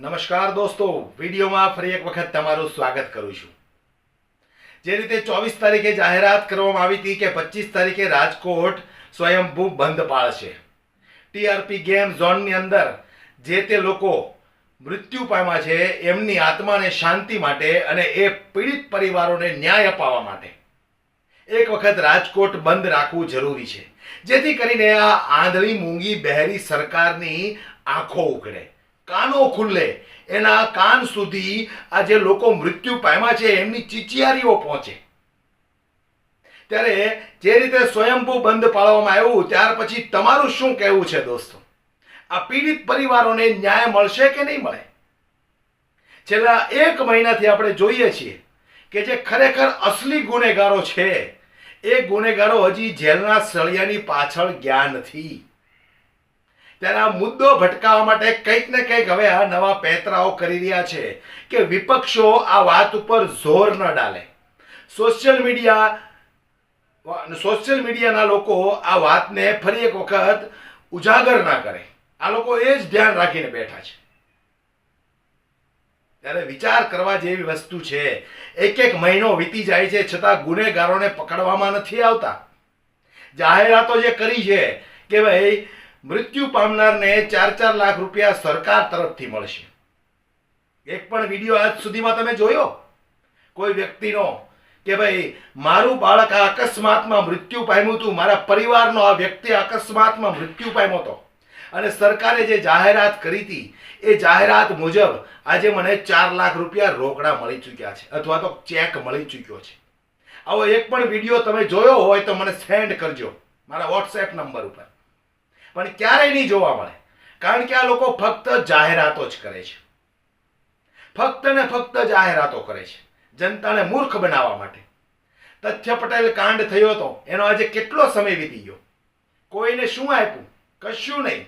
નમસ્કાર દોસ્તો, વિડીયોમાં ફરી એક વખત તમારું સ્વાગત કરું છું. જે રીતે ચોવીસ તારીખે જાહેરાત કરવામાં આવી હતી કે પચીસ તારીખે રાજકોટ સ્વયંભૂ બંધ પાળશે ટીઆરપી ગેમ ઝોનની અંદર જે તે લોકો મૃત્યુ પામ્યા છે, એમની આત્માને શાંતિ માટે અને એ પીડિત પરિવારોને ન્યાય અપાવવા માટે. એક વખત રાજકોટ બંધ રાખવું જરૂરી છે. જેથી કરીને આ આંધળી મૂંગી બહેરી સરકારની આંખો ઉઘડે કાનો ખુલ્લે. એના કાન સુધી આ જે લોકો મૃત્યુ પામ્યા છે, એમની ચીચિયારીઓ પહોંચે. ત્યારે જે રીતે સ્વયંભૂ બંધ પાળવામાં આવ્યું, ત્યાર પછી તમારું શું કહેવું છે દોસ્તો? આ પીડિત પરિવારોને ન્યાય મળશે કે નહીં મળે? છેલ્લા એક મહિનાથી આપણે જોઈએ છીએ કે જે ખરેખર અસલી ગુનેગારો છે, એ ગુનેગારો હજી જેલના સળિયાની પાછળ ગયા નથી. ત્યારે આ મુદ્દો ભટકાવવા માટે કંઈક ને કંઈક હવે આ નવા પેતરાઓ કરી રહ્યા છે કે વિપક્ષો આ વાત ઉપર જોર ન ડાલે. સોશિયલ મીડિયા સોશિયલ મીડિયાના લોકો આ વાતને ફરી એક વખત ઉજાગર ના કરે. આ લોકો એ જ ધ્યાન રાખીને બેઠા છે. ત્યારે વિચાર કરવા જેવી વસ્તુ છે. એક એક મહિનો વીતી જાય છે છતાં ગુનેગારોને પકડવામાં નથી આવતા. જાહેરાતો જે કરી છે કે ભાઈ મૃત્યુ પામનારને ચાર ચાર લાખ રૂપિયા સરકાર તરફથી મળશે. એક પણ વીડિયો આજ સુધીમાં તમે જોયો? કોઈ વ્યક્તિનો કે ભાઈ, મારું બાળક આ અકસ્માતમાં મૃત્યુ પામ્યું હતું મારા પરિવારનો આ વ્યક્તિ અકસ્માતમાં મૃત્યુ પામ્યો હતો. અને સરકારે જે જાહેરાત કરી હતી, એ જાહેરાત મુજબ આજે મને ચાર લાખ રૂપિયા રોકડા મળી ચૂક્યા છે, અથવા તો ચેક મળી ચૂક્યો છે. આવો એક પણ વીડિયો તમે જોયો હોય તો મને સેન્ડ કરજો, મારા વોટ્સએપ નંબર ઉપર. પણ ક્યારેય નહીં જોવા મળે. કારણ કે આ લોકો ફક્ત જાહેરાતો જ કરે છે. ફક્ત ને ફક્ત જાહેરાતો કરે છે. જનતાને મૂર્ખ બનાવવા માટે. તથ્ય પટેલ કાંડ થયો હતો એનો આજે કેટલો સમય વીતી ગયો? કોઈને શું આપ્યું? કશું નહીં.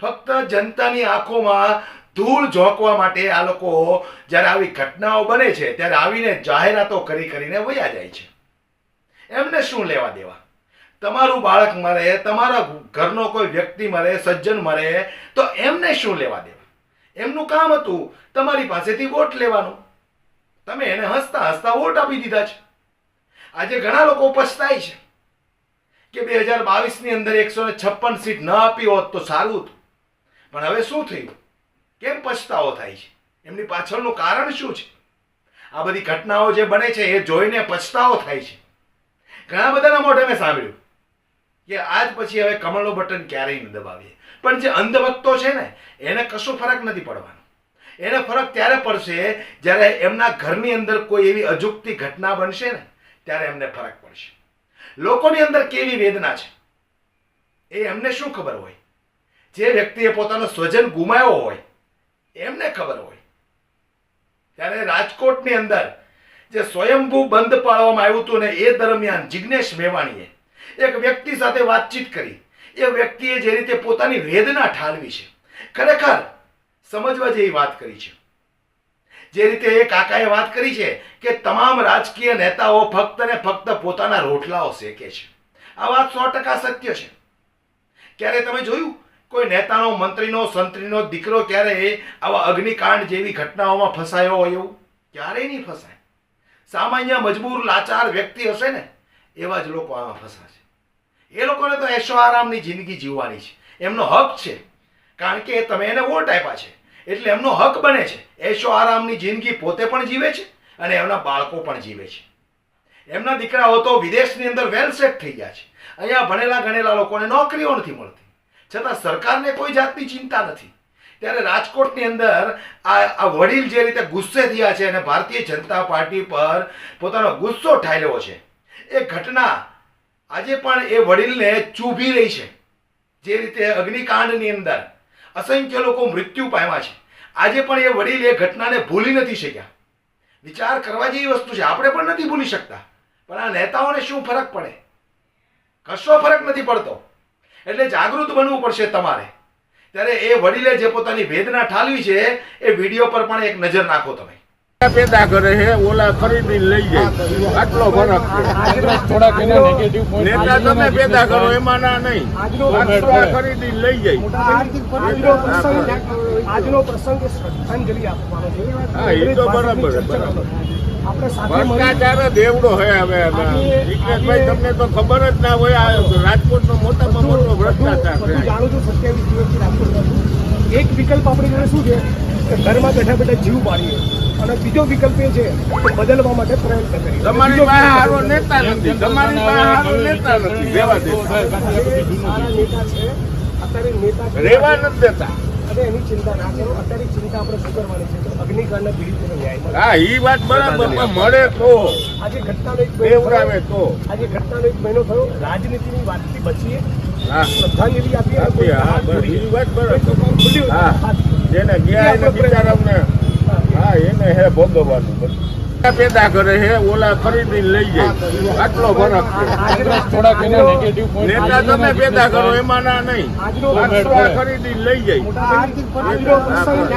ફક્ત જનતાની આંખોમાં ધૂળ ઝોંકવા માટે આ લોકો જ્યારે આવી ઘટનાઓ બને છે, ત્યારે આવીને જાહેરાતો કરી કરીને વયા જાય છે. એમને શું લેવા દેવા? તમારું બાળક મરે, તમારા ઘરનો કોઈ વ્યક્તિ મરે, સજ્જન મરે, તો એમને શું લેવા દેવા? એમનું કામ હતું તમારી પાસેથી વોટ લેવાનું. તમે એને હસતા હસતા વોટ આપી દીધા છે. આજે ઘણા લોકો પછતાય છે કે બે હજાર બાવીસની અંદર એકસો ને છપ્પન સીટ ન આપી હોત તો સારું હતું. પણ હવે શું થયું? કેમ પછતાવો થાય છે? એમની પાછળનું કારણ શું છે? આ બધી ઘટનાઓ જે બને છે એ જોઈને પછતાવો થાય છે. ઘણા બધાના મોઢે મેં સાંભળ્યું. કે આજ પછી હવે કમળનું બટન ક્યારેય ન દબાવીએ. પણ જે અંધભક્તો છે ને, એને કશું ફરક નથી પડવાનો. એને ફરક ત્યારે પડશે જ્યારે એમના ઘરની અંદર કોઈ એવી અજુગતી ઘટના બનશે ને, ત્યારે એમને ફરક પડશે. લોકોની અંદર કેવી વેદના છે? એ એમને શું ખબર હોય? જે વ્યક્તિએ પોતાનો સ્વજન ગુમાવ્યો હોય, એમને ખબર હોય. ત્યારે રાજકોટની અંદર જે સ્વયંભૂ બંધ પાડવામાં આવ્યું હતું ને, એ દરમિયાન જિજ્ઞેશ મેવાણીએ એક વ્યક્તિ સાથે વાતચીત કરી. એ વ્યક્તિએ જે રીતે પોતાની વેદના ઠાલવી છે, ખરેખર સમજવા જેવી વાત કરી છે. જે રીતે એ કાકાએ વાત કરી છે કે તમામ રાજકીય નેતાઓ ફક્ત ને ફક્ત પોતાના રોટલાઓ શેકે છે. આ વાત સો ટકા સત્ય છે. ક્યારે તમે જોયું? કોઈ નેતાનો, મંત્રીનો, સંત્રીનો દીકરો ક્યારે આવા અગ્નિકાંડ જેવી ઘટનાઓમાં ફસાયો હોય એવું? ક્યારેય નહીં ફસાય. સામાન્ય, મજબૂર, લાચાર વ્યક્તિ હશે ને, એવા જ લોકો આમાં ફસાશે. એ લોકોને તો એશો આરામની જિંદગી જીવવાની છે. એમનો હક છે. કારણ કે તમે એને વોટ આપ્યા છે. એટલે એમનો હક બને છે. એશો આરામની જિંદગી પોતે પણ જીવે છે અને એમના બાળકો પણ જીવે છે. એમના દીકરાઓ તો વિદેશની અંદર વેલ સેટ થઈ ગયા છે. અહીંયા ભણેલા ગણેલા લોકોને નોકરીઓ નથી મળતી. છતાં સરકારને કોઈ જાતની ચિંતા નથી. ત્યારે રાજકોટની અંદર આ વડીલ જે રીતે ગુસ્સે થયા છે અને ભારતીય જનતા પાર્ટી પર પોતાનો ગુસ્સો ઠાલ્યો છે. એ ઘટના આજે પણ એ વડીલને ચૂભી રહી છે. જે રીતે અગ્નિકાંડની અંદર અસંખ્ય લોકો મૃત્યુ પામ્યા છે. આજે પણ એ વડીલ એ ઘટનાને ભૂલી નથી શક્યા. વિચાર કરવા જેવી વસ્તુ છે. આપણે પણ નથી ભૂલી શકતા. પણ આ નેતાઓને શું ફરક પડે? કશો ફરક નથી પડતો. એટલે જાગૃત બનવું પડશે તમારે. ત્યારે એ વડીલે જે પોતાની વેદના ઠાલવી છે, એ વીડિયો પર પણ એક નજર નાખો તમે. પેદા કરે છે ઓલા ખરીદી લઈ જાય. આટલો ફરક છે. થોડાક એના નેગેટિવ પોઈન્ટ નેતા તમે પેદા કરો એમાં ના નહીં. ખરીદી લઈ જાય. આજનો પ્રસંગ આજનો પ્રસંગ એ શ્રદ્ધાંજલિ આપવાનો છે. હા, એ તો બરાબર ભ્રષ્ટાચાર દેવડો હે હવે વિજ્ઞાનભાઈ તમને તો ખબર જ ના હોય આ રાજકોટનો મોટામાં મોટો ભ્રષ્ટાચાર જાણું છું સત્યાવીસ દિવસથી રાજકોટ એક વિકલ્પ આપણી જોડે શું છે? કે ઘરમાં બેઠા બેઠા જીવ પાડીએ. અને બીજો વિકલ્પ એ છે કે બદલવા માટે પ્રયત્ન કરી તમારી પાસે હારો નેતા નથી. તમારી પાસે હારો નેતા નથી. રેવા દે સારા નેતા છે અત્યારે નેતા રેવા નથી દેતા. અને એની ચિંતા ના કરો અત્યારે ચિંતા આપણે શું કરવાની છે તો અગ્નિકાંડના પીડિતોને ન્યાય મળે. હા ઈ વાત બરાબર પણ મળે તો. આજે ઘટનાનો એક મહિનો બેવડાવે તો. આજે ઘટનાનો એક મહિનો થયો. રાજનીતિની વાતથી બચીએ. હા. શ્રદ્ધાંજલિ આપીએ. વાત બરાબર. જેને ગયા એને બિચારાને હા એને હે ભોગવવાનું બધું. પેદા કરે હે ઓલા ખરીદી લઈ જાય. આટલો ફરક છે. આજનો- થોડાક એના આજનો- નેગેટિવ પોઈન્ટ નેતા તમે પેદા કરો એમાં ના નહીં. આજનો- આટલો આ ખરીદી લઈ જાય. આજનો પ્રસંગ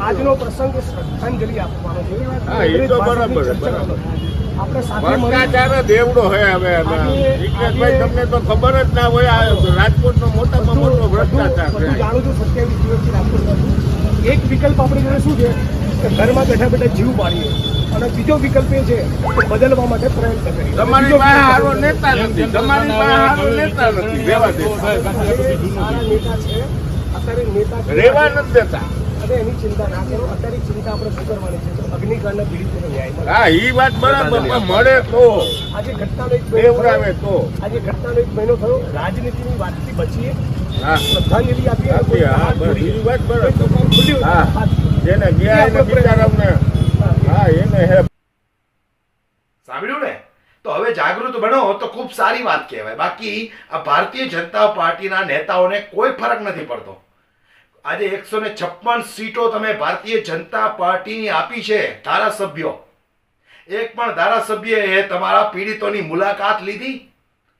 આજનો પ્રસંગ એ શ્રદ્ધાંજલિ આપવાનો છે. હા, એ તો બરાબર બરાબર. ભ્રષ્ટાચાર દેવડો છે હવે ભાઈ તમને તો ખબર જ ના હોય આ રાજકોટનો મોટામાં મોટો ભ્રષ્ટાચાર જાણું છું સત્યાવીસ દિવસથી રાજકોટ એક વિકલ્પ આપણી જોડે શું છે? કે ઘરમાં બેઠા બેઠા જીવ પાડીએ અને બીજો વિકલ્પ એ છે કે બદલવા માટે પ્રયત્ન કરીએ. તમારી પાસે હારો નેતા નથી. તમારી પાસે હારો નેતા નથી. રેવા દેતા. નેતા છે અત્યારે નેતા રેવા નથી દેતા અને એની ચિંતા ના કરો. અત્યારે ચિંતા આપણે શું કરવાની છે? અગ્નિકાંડના પીડિતોને ન્યાય હા ઈ વાત બરાબર મળે તો. આજે ઘટનાનો એક મહિનો તો. આજે ઘટનાનો એક મહિનો થયો. રાજનીતિની વાતથી બચીએ. હા. શ્રદ્ધાંજલિ આપીએ. હા વાત બરાબર. જેને સારી વાત કહેવાય. બાકી આ ભારતીય જનતા પાર્ટીના નેતાઓને કોઈ ફરક નથી પડતો. આજે ને આપી છે ધારાસભ્યો. એક પણ ધારાસભ્યએ તમારા પીડિતોની મુલાકાત લીધી?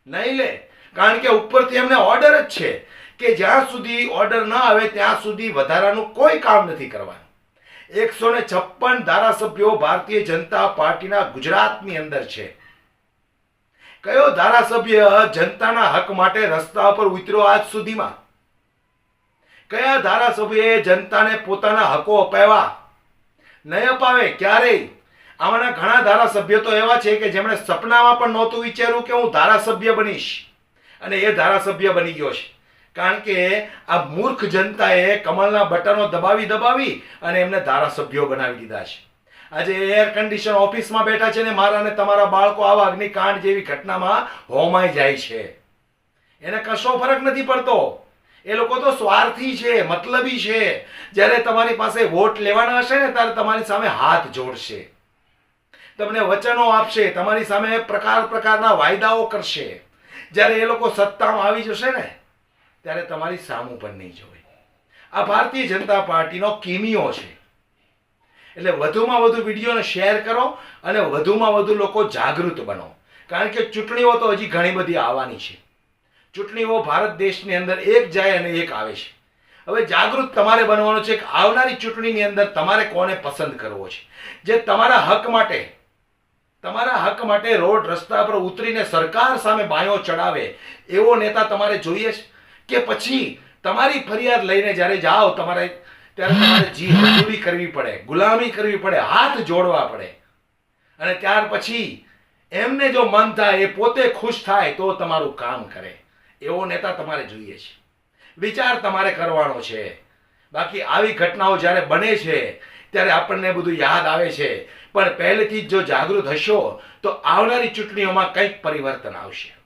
નહીં લે. કારણ કે ઉપરથી એમને ઓર્ડર જ છે કે જ્યાં સુધી ઓર્ડર ન આવે ત્યાં સુધી વધારાનું કોઈ કામ નથી કરવાનું. એકસો ને છપ્પન ધારાસભ્યો ભારતીય જનતા પાર્ટીના ગુજરાતની અંદર છે. કયો ધારાસભ્ય જનતાના હક માટે રસ્તા પર ઉતર્યો આજ સુધીમાં? કયા ધારાસભ્યએ જનતાને પોતાના હકો અપાવ્યા? નહીં અપાવે ક્યારેય? આમાંના ઘણા ધારાસભ્યો તો એવા છે કે જેમણે સપનામાં પણ નહોતું વિચાર્યું કે હું ધારાસભ્ય બનીશ. અને એ ધારાસભ્ય બની ગયો છે. કારણ કે આ મૂર્ખ જનતાએ કમલના બટનો દબાવી દબાવી અને એમને ધારાસભ્યો બનાવી દીધા છે. આજે એર કન્ડિશન ઓફિસમાં બેઠા છે ને મારા અને તમારા બાળકો આવા અગ્નિકાંડ જેવી ઘટનામાં હોમાઈ જાય છે. એને કશો ફરક નથી પડતો. એ લોકો તો સ્વાર્થી છે, મતલબી છે. જ્યારે તમારી પાસે વોટ લેવાના હશે ને ત્યારે તમારી સામે હાથ જોડશે. તમને વચનો આપશે, તમારી સામે પ્રકાર પ્રકારના વાયદાઓ કરશે. જ્યારે એ લોકો સત્તામાં આવી જશે ને ત્યારે તમારી સામું પણ નહીં જોવે. આ ભારતીય જનતા પાર્ટીનો કિમિયો છે. એટલે વધુમાં વધુ વિડીયોને શેર કરો અને વધુમાં વધુ લોકો જાગૃત બનો. કારણ કે ચૂંટણીઓ તો હજી ઘણી બધી આવવાની છે. ચૂંટણીઓ ભારત દેશની અંદર એક જાય અને એક આવે છે. હવે જાગૃત તમારે બનવાનું છે કે આવનારી ચૂંટણીની અંદર તમારે કોને પસંદ કરવો છે? જે તમારા હક માટે, તમારા હક માટે રોડ રસ્તા પર ઉતરીને સરકાર સામે બાયો ચડાવે, એવો નેતા તમારે જોઈએ છે? કે પછી તમારી ફરિયાદ લઈને જ્યારે જાઓ, તમારે ત્યારે તમારે જી હજૂરી કરવી પડે, ગુલામી કરવી પડે, હાથ જોડવા પડે. અને ત્યાર પછી એમને જો મન થાય, એ પોતે ખુશ થાય, તો તમારું કામ કરે. એવો નેતા તમારે જોઈએ છે. વિચાર તમારે કરવાનો છે. બાકી આવી ઘટનાઓ જ્યારે બને છે, ત્યારે આપણને બધું યાદ આવે છે. પણ પહેલેથી જ જો જાગૃત હશો, તો આવનારી ચૂંટણીઓમાં કંઈક પરિવર્તન આવશે.